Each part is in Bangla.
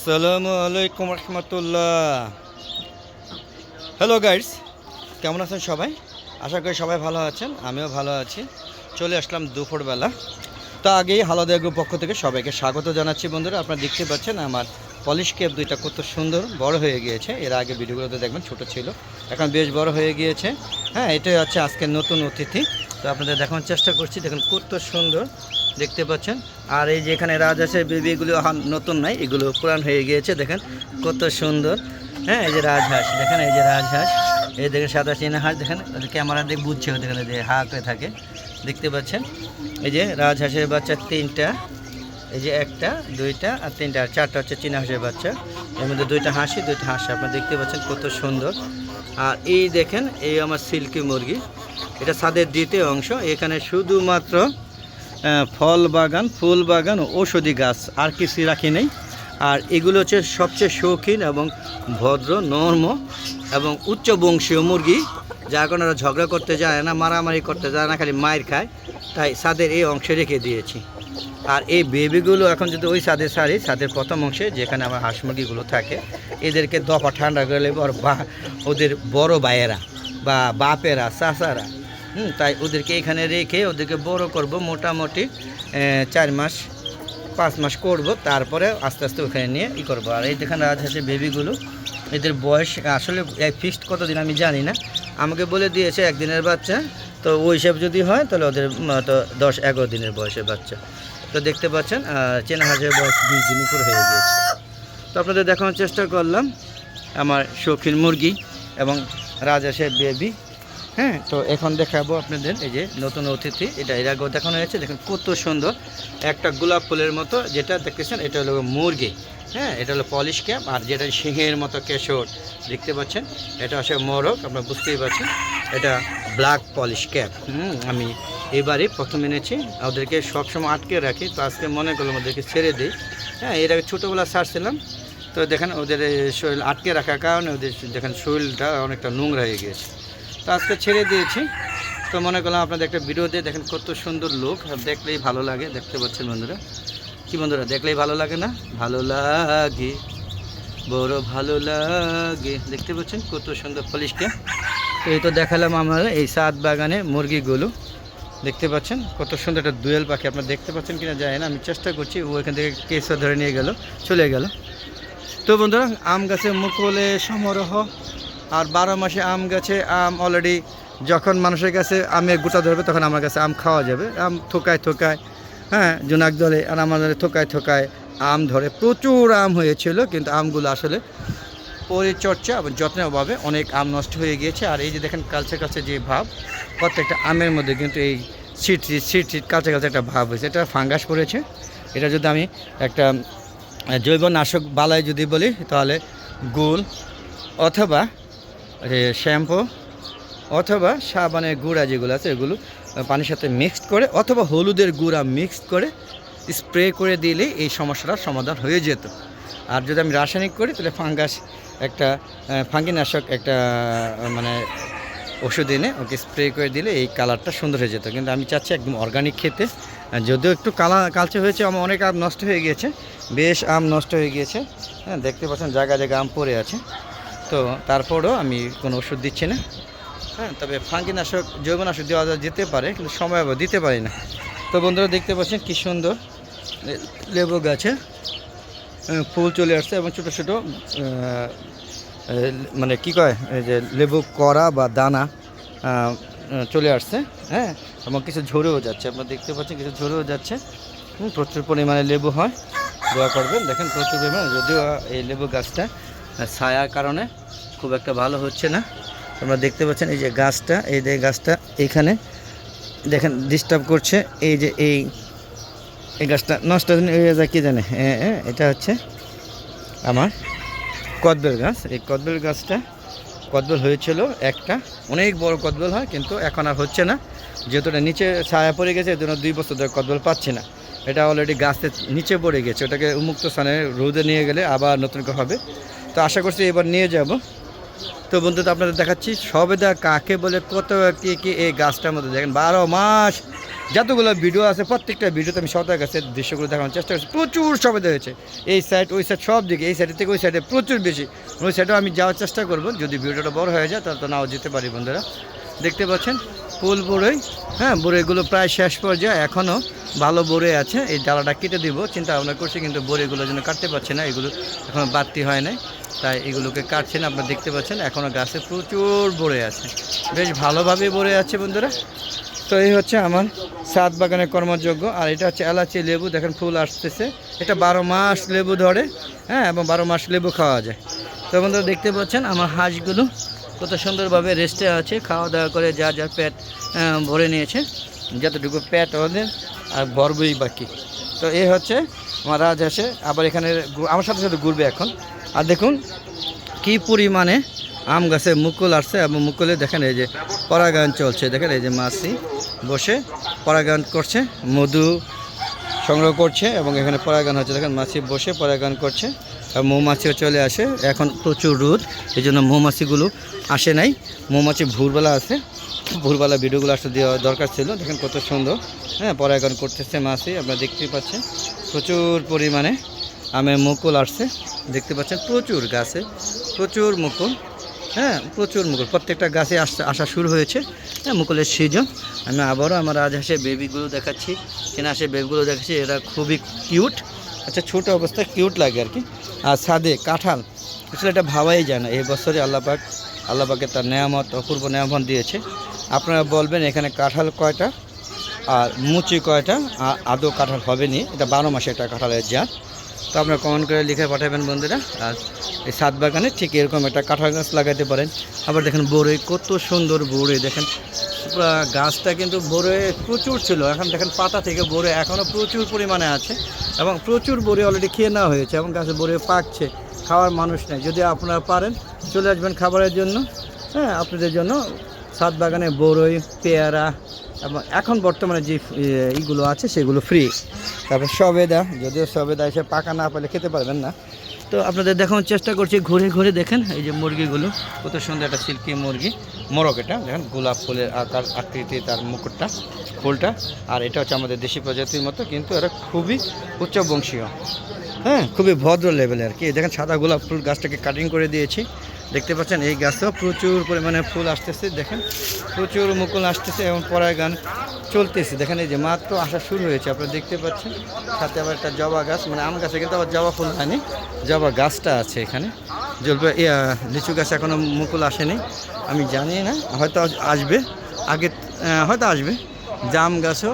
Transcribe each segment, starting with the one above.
আসসালামু আলাইকুম রহমতুল্লাহ। হ্যালো গাইডস কেমন আছেন সবাই? আশা করি সবাই ভালো আছেন, আমিও ভালো আছি। চলে আসলাম দুপুরবেলা। তো আগেই হালাদা গ্রুপ পক্ষ থেকে সবাইকে স্বাগত জানাচ্ছি বন্ধুরা। আপনারা দেখতে পাচ্ছেন আমার পলিশ কেপ দুইটা কত সুন্দর, বড় হয়ে গিয়েছে। এর আগে ভিডিওগুলোতে দেখবেন ছোট ছিল, এখন বেশ বড় হয়ে গিয়েছে। হ্যাঁ এটাই হচ্ছে আজকের নতুন অতিথি। তো আপনাদের দেখানোর চেষ্টা করছি। দেখুন, কত সুন্দর দেখতে পাচ্ছেন। আর এই যে এখানে রাজহাঁসের বেবি নতুন নাই এগুলো পুরান হয়ে গিয়েছে, দেখেন কত সুন্দর। হ্যাঁ এই যে রাজহাঁস, দেখেন এই যে রাজহাঁস। এই দেখেন সাদা চীনা হাঁস, দেখেন ক্যামেরা দিয়ে বুঝছে দেখেন যে হা করে থাকে। দেখতে পাচ্ছেন? এই যে রাজহাঁসের বাচ্চা তিনটা, এই যে একটা, দুইটা আর তিনটা, আর চারটা হচ্ছে চীনা হাঁসের বাচ্চা। এর মধ্যে দুইটা হাঁসি দুইটা হাঁস, আপনারা দেখতে পাচ্ছেন কত সুন্দর। আর এই দেখেন, এই আমার সিল্কি মুরগি। এটা ছাদের দ্বিতীয় অংশ। এখানে শুধুমাত্র ফল বাগান, ফুল বাগান ও ঔষধি গাছ আর কিছু রাখি নেই। আর এগুলো হচ্ছে সবচেয়ে শৌখিন এবং ভদ্র, নর্ম এবং উচ্চ বংশীয় মুরগি যা কোনো ওরা ঝগড়া করতে যায় না, মারামারি করতে যায় না, খালি মায়ের খায়। তাই ছাদের এই অংশে রেখে দিয়েছি। আর এই বেবিগুলো এখন যদি ওই ছাদে সারি ছাদের প্রথম অংশে যেখানে আমার হাঁস মুরগিগুলো থাকে, এদেরকে দফা ঠান্ডা ওর বা ওদের বড় ভাইয়েরা। বা বাপেরা, চাচারা, হুম, তাই ওদেরকে এখানে রেখে ওদেরকে বড় করব, মোটামুটি চার মাস, পাঁচ মাস করব, তারপরে আস্তে আস্তে ওখানে নিয়ে ই করব। আর এই যেখানে রাজহাঁসের বেবিগুলো, এদের বয়স আসলে ফিক্সড কতদিন আমি জানি না। আমাকে বলে দিয়েছে একদিনের বাচ্চা, তো ওই হিসাব যদি হয় তাহলে ওদের তো দশ এগারো দিনের বয়সের বাচ্চা। তো দেখতে পাচ্ছেন চেনা হাঁসের বয়স বিশ দিন উপর হয়ে গিয়েছে। তো আপনাদের দেখানোর চেষ্টা করলাম, আমার শৌখিন মুরগি এবং রাজহাঁসের বেবি হ্যাঁ তো এখন দেখাবো আপনাদের এই যে নতুন অতিথি, এটা এর আগেও দেখানো হয়েছে, দেখুন কত সুন্দর। একটা গোলাপ ফুলের মতো যেটা দেখতেছেন, এটা হলো মুরগি হ্যাঁ এটা হলো পলিশ ক্যাপ, আর যেটা সিংহের মতো কেশর, দেখতে পাচ্ছেন? এটা হচ্ছে মোরগ, আপনারা বুঝতেই পারছেন, এটা ব্ল্যাক পলিশ ক্যাপ আমি এবারে প্রথম এনেছি, ওদেরকে সবসময় আটকে রাখি, তো আজকে মনে করলাম ওদেরকে ছেড়ে দিই। হ্যাঁ এর আগে ছোটোবেলা ছাড়ছিলাম তো দেখেন ওদের শরীর আটকে রাখার কারণে ওদের দেখেন শরীরটা অনেকটা নোংরা হয়ে গিয়েছে তো আজকে ছেড়ে দিয়েছি। তো মনে করলাম আপনাদের একটা ভিডিও দিয়ে দেখেন কত সুন্দর লোক দেখলেই ভালো লাগে, দেখতে পাচ্ছেন বন্ধুরা। কি বন্ধুরা, দেখলেই ভালো লাগে না? ভালো লাগে। বড় ভালো লাগে। দেখতে পাচ্ছেন কত সুন্দর পলিশটা তো এই তো দেখালাম আমরা এই সাত বাগানে মুরগিগুলো দেখতে পাচ্ছেন কত সুন্দর একটা দুয়েল পাখি। আপনারা দেখতে পাচ্ছেন কিনা যায় না, আমি চেষ্টা করছি। ও এখান থেকে কেসা ধরে নিয়ে গেল, চলে গেল। তো বন্ধুরা, আম গাছে মুকুলে সমারোহ, আর বারো মাসে আম গাছে আম অলরেডি যখন মানুষের কাছে আমের গোটা ধরবে তখন আমার কাছে আম খাওয়া যাবে। আম থোকায় থোকায় হ্যাঁ জোনাক ধরে আর আমাদের থোকায় থোকায় আম ধরে। প্রচুর আম হয়েছিল, কিন্তু আমগুলো আসলে পরিচর্যা এবং যত্নের অভাবে অনেক আম নষ্ট হয়ে গিয়েছে। আর এই যে দেখেন, কালচে কাছে যে ভাব, প্রত্যেকটা আমের মধ্যে কিন্তু এই সিট সিট সিট কালচে কালচে একটা ভাব হয়েছে। এটা ফাঙ্গাস পড়েছে। এটা যদি আমি একটা জৈব নাশক বালায় যদি বলি, তাহলে গুল অথবা শ্যাম্পু অথবা সাবানের গুঁড়া যেগুলো আছে, এগুলো পানির সাথে মিক্সড করে অথবা হলুদের গুঁড়া মিক্সড করে স্প্রে করে দিলে এই সমস্যাটার সমাধান হয়ে যেত। আর যদি আমি রাসায়নিক করি, তাহলে ফাঙ্গাস একটা ফাঙ্গিনাশক একটা মানে ওষুধ এনে ওকে স্প্রে করে দিলে এই কালারটা সুন্দর হয়ে যেত। কিন্তু আমি চাচ্ছি একদম অর্গানিক খেতে যদিও একটু কালা কালচে হয়েছে আমার অনেক আম নষ্ট হয়ে গিয়েছে। বেশ আম নষ্ট হয়ে গিয়েছে। হ্যাঁ দেখতে পাচ্ছেন জায়গা জায়গা আম পড়ে আছে। তো তারপরেও আমি কোনো ওষুধ দিচ্ছি না। হ্যাঁ তবে ফাঙ্গিনাশক জৈবনাশক দেওয়া যেতে পারে, কিন্তু সময় দিতে পারি না। তো বন্ধুরা দেখতে পাচ্ছেন কী সুন্দর লেবু গাছে ফুল চলে আসছে এবং ছোটো ছোটো মানে কি কয় যে লেবু কড়া বা দানা চলে আসছে। হ্যাঁ এবং কিছু ঝরেও যাচ্ছে। আপনারা দেখতে পাচ্ছেন কিছু ঝরেও যাচ্ছে। প্রচুর পরিমাণে লেবু হয়। দোয়া করবেন। দেখেন প্রচুর পরিমাণে, যদিও এই লেবু গাছটা ছায়ার কারণে খুব একটা ভালো হচ্ছে না। আপনারা দেখতে পাচ্ছেন এই যে গাছটা, এই যে গাছটা এখানে, দেখেন ডিস্টার্ব করছে। এই যে এই এই গাছটা নষ্ট হয়ে যায় কি জানে? এটা হচ্ছে আমার কদবেল গাছ। এই কদবেল গাছটা কদবেল হয়েছিল একটা, অনেক বড় কদবেল হয়, কিন্তু এখন আর হচ্ছে না। যেহেতু এটা নিচে ছায়া পড়ে গেছে, এজন্য দুই বছর ধরে কদবেল পাচ্ছি না। এটা অলরেডি গাছের নিচে পড়ে গেছে, ওটাকে উন্মুক্ত স্থানে রোদে নিয়ে গেলে আবার নতুন করে হবে। তো আশা করছি এবার নিয়ে যাব। তো বন্ধু তো আপনাদের দেখাচ্ছি সবেদা কাকে বলে, কত, কে, কি, এই গাছটার মধ্যে দেখেন, বারো মাস যতগুলো ভিডিও আছে, প্রত্যেকটা ভিডিওতে আমি সবাই কাছে দৃশ্যগুলো দেখানোর চেষ্টা করছি। প্রচুর সবেদা হয়েছে। এই সাইড ওই সাইড সব দিকে, এই সাইডের থেকে ওই সাইডে প্রচুর বেশি। ওই সাইডেও আমি যাওয়ার চেষ্টা করব। যদি ভিডিওটা বড় হয়ে যায়, তাহলে তো নাও যেতে পারি বন্ধুরা। দেখতে পাচ্ছেন? ফুল বড়ই। হ্যাঁ বড়ইগুলো প্রায় শেষ পর্যায়ে এখনও ভালো বড়ে আছে। এই ডালাটা কেটে দিব। চিন্তা ভাবনা করছি, কিন্তু বড়িগুলো যেন কাটতে পারছে না। এগুলো এখনও বাড়তি হয় নাই। তাই এগুলোকে কাটছেন, আপনারা দেখতে পাচ্ছেন এখনও গাছে প্রচুর বড়ে আছে। বেশ ভালোভাবে বড়ে আছে বন্ধুরা। তো এই হচ্ছে আমার সাত বাগানের কর্মযোগ্য। আর এটা হচ্ছে এলাচি লেবু। দেখেন ফুল আসতেছে। এটা বারো মাস লেবু ধরে হ্যাঁ এবং বারো মাস লেবু খাওয়া যায়। তো বন্ধুরা দেখতে পাচ্ছেন আমার হাঁসগুলো। কত সুন্দরভাবে রেস্টে আছে খাওয়া দাওয়া করে যা যা পেট ভরে নিয়েছে, যতটুকু পেট ওদের, আর বরবই বাকি। তো এই হচ্ছে আমার রাজহাঁসে আবার এখানে আমার সাথে সাথে ঘুরবে এখন। আর দেখুন কি পরিমাণে আম গাছে মুকুল আসছে, এবং মুকুলে দেখেন এই যে পরাগায়ন চলছে। দেখেন এই যে মাছি বসে পরাগায়ন করছে, মধু সংগ্রহ করছে, এবং এখানে পরাগায়ন হচ্ছে। দেখেন মাছি বসে পরাগায়ন করছে। মৌমাছিও চলে আসে। এখন প্রচুর রোদ, এই জন্য মৌমাছিগুলো আসে নাই। মৌমাছি ভোরবেলা আসে ভোরবেলা ভিডিওগুলো আসতে দেওয়া দরকার ছিল। দেখেন কত সুন্দর। হ্যাঁ পরাগায়ন করতেছে মাছি, আপনারা দেখতেই পাচ্ছেন। প্রচুর পরিমাণে আমের মুকুল আসছে, দেখতে পাচ্ছেন, প্রচুর গাছে, প্রচুর মুকুল। হ্যাঁ প্রচুর মুকুল। প্রত্যেকটা গাছে আসতে আসা শুরু হয়েছে। হ্যাঁ মুকুলের সিজন আমি আবারও আমার রাজহাঁসের বেবিগুলো দেখাচ্ছি। চেনা হাঁসের বেবিগুলো দেখাচ্ছি, এরা খুবই কিউট আচ্ছা ছোটো অবস্থায় কিউট লাগে আর কি। আর সাদে কাঁঠাল, আসলে এটা ভাবাই যায় না। এই বছরে আল্লাপাক আল্লাপাকে তার নেয়ামত, অপূর্ব নেয়ামত দিয়েছে। আপনারা বলবেন এখানে কাঁঠাল কয়টা আর মুচি কয়টা? আদৌ কাঁঠাল হবে নি এটা বারো মাসে একটা কাঁঠালের জাত। তো আপনারা কমেন্ট করে লিখে পাঠাবেন বন্ধুরা। আর এই সাত বাগানে ঠিক এরকম একটা কাঁঠাল গাছ লাগাতে পারেন। আবার দেখেন বড়ই, কত সুন্দর বড়ই, দেখেন। গাছটা কিন্তু বড়ে প্রচুর ছিল। এখন দেখেন পাতা থেকে বড়ে এখনও প্রচুর পরিমাণে আছে। এবং প্রচুর বড়ি অলরেডি খেয়ে নেওয়া হয়েছে এবং গাছে বড়ে পাকছে। খাওয়ার মানুষ নেই। যদি আপনারা পারেন, চলে আসবেন খাবারের জন্য। হ্যাঁ আপনাদের জন্য সাত বাগানে বড়ই পেয়ারা, এবং এখন বর্তমানে যে ইগুলো আছে সেগুলো ফ্রি তারপর সবেদা, যদিও সবেদা এসে পাকা না পেলে খেতে পারবেন না। তো আপনাদের দেখানোর চেষ্টা করছি, ঘুরে ঘুরে দেখেন এই যে মুরগিগুলো, কত সুন্দর একটা সিল্কি মুরগি, মোরগ এটা, দেখেন, গোলাপ ফুলের আকার আকৃতি, তার মুকুটটা, ফুলটা, আর এটা হচ্ছে আমাদের দেশি প্রজাতির মতো, কিন্তু এরা খুবই উচ্চ বংশীয় হ্যাঁ খুবই ভদ্র লেভেলের কি। দেখেন সাদা গোলাপ ফুল গাছটাকে কাটিং করে দিয়েছি। দেখতে পাচ্ছেন এই গাছটাও প্রচুর পরিমাণে ফুল আসতেছে, দেখেন। প্রচুর মুকুল আসতেছে এবং পরাগান চলতেছে। দেখেন এই যে মাত্র আসা শুরু হয়েছে, আপনারা দেখতে পাচ্ছেন। সাথে আবার একটা জবা গাছ মানে আম গাছে কিন্তু আবার জবা ফুল হয়নি, জবা গাছটা আছে এখানে। জলপাই লিচু গাছ এখনও মুকুল আসেনি, আমি জানি না, হয়তো আসবে, আগে হয়তো আসবে। জাম গাছও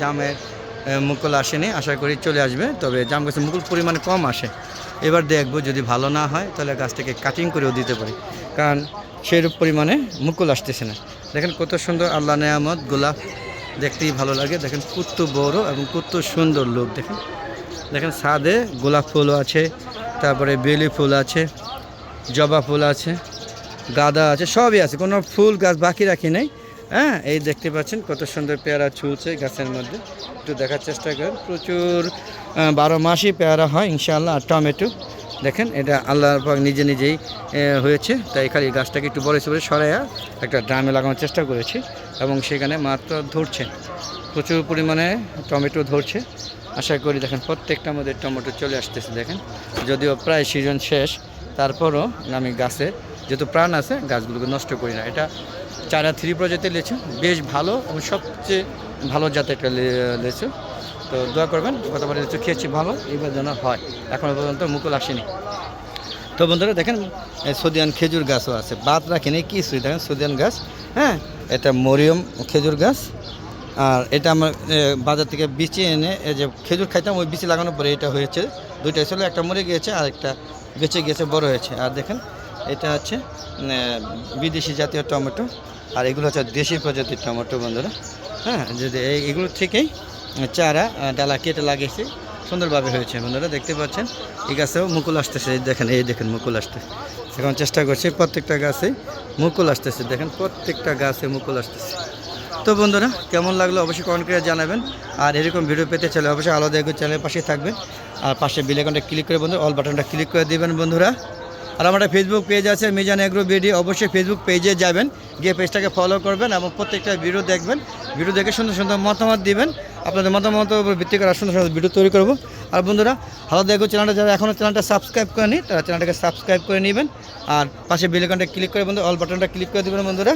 জামের মুকুল আসেনি, আশা করি চলে আসবে, তবে জাম গাছের মুকুল পরিমাণে কম আসে। এবার দেখব যদি ভালো না হয়, তাহলে গাছটাকে কাটিং করেও দিতে পারি। কারণ সেরূপ পরিমাণে মুকুল আসতেছে না। দেখেন কত সুন্দর আল্লাহ নেয়ামত, গোলাপ দেখতেই ভালো লাগে। দেখেন কত বড় এবং কত সুন্দর লোক, দেখেন। দেখেন সাদে গোলাপ ফুলও আছে, তারপরে বেলি ফুল আছে, জবা ফুল আছে, গাঁদা আছে, সবই আছে। কোনো ফুল গাছ বাকি রাখি নাই। হ্যাঁ এই দেখতে পাচ্ছেন কত সুন্দর পেয়ারা ছুলছে গাছের মধ্যে। একটু দেখার চেষ্টা করেন। প্রচুর বারো মাসই পেয়ারা হয় ইনশাআল্লাহ, আর টমেটো। দেখেন, এটা আল্লাহর পাক নিজে নিজেই হয়েছে। তাই খালি গাছটাকে একটু বড় হিসেবে সরাইয়া একটা ড্রামে লাগানোর চেষ্টা করেছি এবং সেখানে মাত্র ধরছে। প্রচুর পরিমাণে টমেটো ধরছে। আশা করি দেখেন প্রত্যেকটা আমাদের টমেটো চলে আসতেছে, দেখেন। যদিও প্রায় সিজন শেষ, তারপরও আমি গাছে যেহেতু প্রাণ আছে, গাছগুলোকে নষ্ট করি না। এটা চারা থ্রি প্রজাতির লেচু বেশ ভালো এবং সবচেয়ে ভালো জাতের একটা লেচু তো দোয়া করবেন গতবার লিচু খেয়েছি ভালো, এবার যেন হয়। এখনও পর্যন্ত মুকুল আসেনি। তো বন্ধুরা দেখেন সদিয়ান খেজুর গাছও আছে। বাদ রাখেনি কিছুই দেখেন সদিয়ান গাছ হ্যাঁ? এটা মরিয়ম খেজুর গাছ। আর এটা আমার বাজার থেকে বিচি এনে এই যে খেজুর খাইতাম, ওই বিচি লাগানোর পরে এটা হয়েছে। দুইটা ছিল, একটা মরে গিয়েছে আর একটা বেঁচে গিয়েছে, বড় হয়েছে। আর দেখেন এটা হচ্ছে বিদেশি জাতীয় টমেটো, আর এগুলো হচ্ছে দেশি প্রজাতির টমেটো বন্ধুরা। হ্যাঁ যদি এগুলো থেকেই চারা ডালা কেটে লাগিয়েছি, সুন্দরভাবে হয়েছে বন্ধুরা, দেখতে পাচ্ছেন? এই গাছেও মুকুল আসতেছে দেখেন, এই দেখেন মুকুল আসতেছে এখন চেষ্টা করছি, প্রত্যেকটা গাছে মুকুল আসতেছে, দেখেন প্রত্যেকটা গাছে মুকুল আসতেছে। তো বন্ধুরা, কেমন লাগল অবশ্যই কমেন্ট করে জানাবেন, আর এরকম ভিডিও পেতে চাইলে অবশ্যই আলাদা চ্যানেলের পাশে থাকবেন, আর পাশে বিলেকনটা ক্লিক করে বন্ধু অল বাটনটা ক্লিক করে দিবেন বন্ধুরা। আর আমার ফেসবুক পেজ আছে মিজান এগ্রো বিডি, অবশ্যই ফেসবুক পেজে যাবেন, গিয়ে পেজটাকে ফলো করবেন এবং প্রত্যেকটা ভিডিও দেখবেন। ভিডিও দেখে সুন্দর সুন্দর মতামত দিবেন। আপনাদের মতামতের উপর ভিত্তি করে সুন্দর সুন্দর ভিডিও তৈরি করব। আর বন্ধুরা, ভালো দেখো চ্যানেলটা যারা এখনও চ্যানেলটা সাবস্ক্রাইব করেনি, তারা চ্যানেলটাকে সাবস্ক্রাইব করে নেবেন। আর পাশে বেলেকনটা ক্লিক করে বন্ধু অল বাটনটা ক্লিক করে দেবেন বন্ধুরা।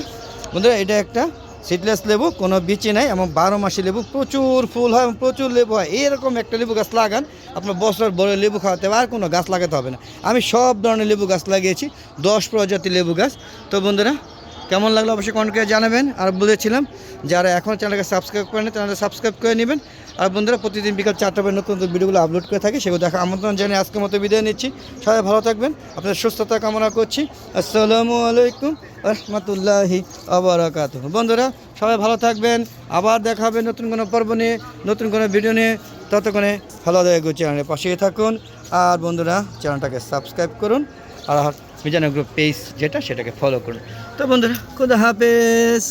বন্ধুরা, এটা একটা সিডলেস লেবু, কোনো বিচি নাই, এবং বারো মাসি লেবু, প্রচুর ফুল হয় এবং প্রচুর লেবু হয়। এরকম একটা লেবু গাছ লাগান, আপনার বছর বড় লেবু খাওয়াতে হবে, আর কোনো গাছ লাগাতে হবে না। আমি সব ধরনের লেবু গাছ লাগিয়েছি, দশ প্রজাতির লেবু গাছ। তো বন্ধুরা, কেমন লাগল অবশ্যই কমেন্ট করে জানাবেন। আর বলেছিলাম, যারা এখন চ্যানেলকে সাবস্ক্রাইব করেন তারা সাবস্ক্রাইব করে নেবেন। আর বন্ধুরা, প্রতিদিন বিকাল চারটা পর নতুন নতুন ভিডিওগুলো আপলোড করে থাকি। সেগুলো দেখা আমন্ত্রণ জানিয়ে আজকের মতো বিদায় নিচ্ছি। সবাই ভালো থাকবেন, আপনাদের সুস্থতা কামনা করছি। আসসালামু আলাইকুম রহমতুল্লাহি আবরাকাত বন্ধুরা, সবাই ভালো থাকবেন, আবার দেখা হবে নতুন কোনো পর্ব নিয়ে, নতুন কোনো ভিডিও নিয়ে। ততক্ষণে ভালো দেখো চ্যানেলের পাশেই থাকুন। আর বন্ধুরা, চ্যানেলটাকে সাবস্ক্রাইব করুন। আর মিজান গ্রুপ পেজ যেটা, সেটাকে ফলো করুন। তো বন্ধুরা, খুদা হাফেজ।